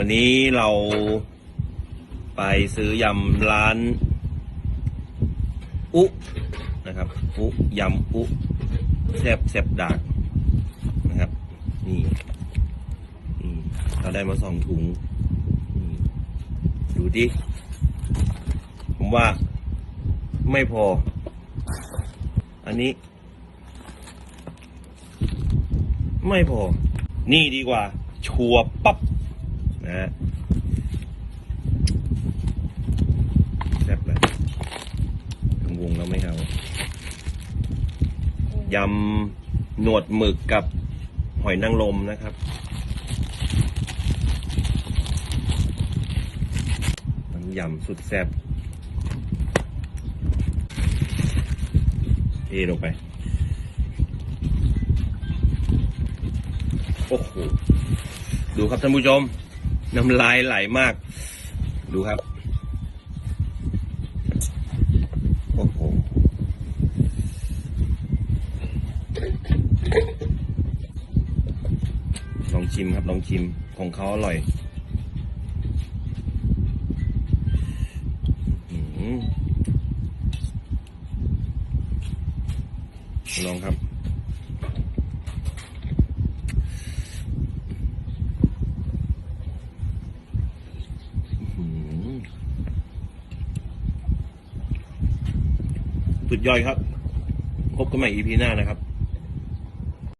วันนี้เราไปซื้อยำร้าน อุนะครับ อุยำอุแซบแซบดากนะครับ นี่นี่เราได้มาสองถุง ดูดิ ผมว่าไม่พอ อันนี้ ไม่พอ นี่ดีกว่า ชัวปั๊บ นะฮะแซ่บเลยทั้งวงแล้วไม่เอายำหนวดหมึกกับหอยนางรมนะครับน้ำยำสุดแซ่บเทลงไป โอ้โห ดูครับท่านผู้ชม น้ำลายไหลมาก ดูครับ โอ้โห ลองชิมครับ ลองชิม ของเขาอร่อยลองครับ อื้อหือ สุดยอดครับ พบกันใหม่ EP หน้านะครับ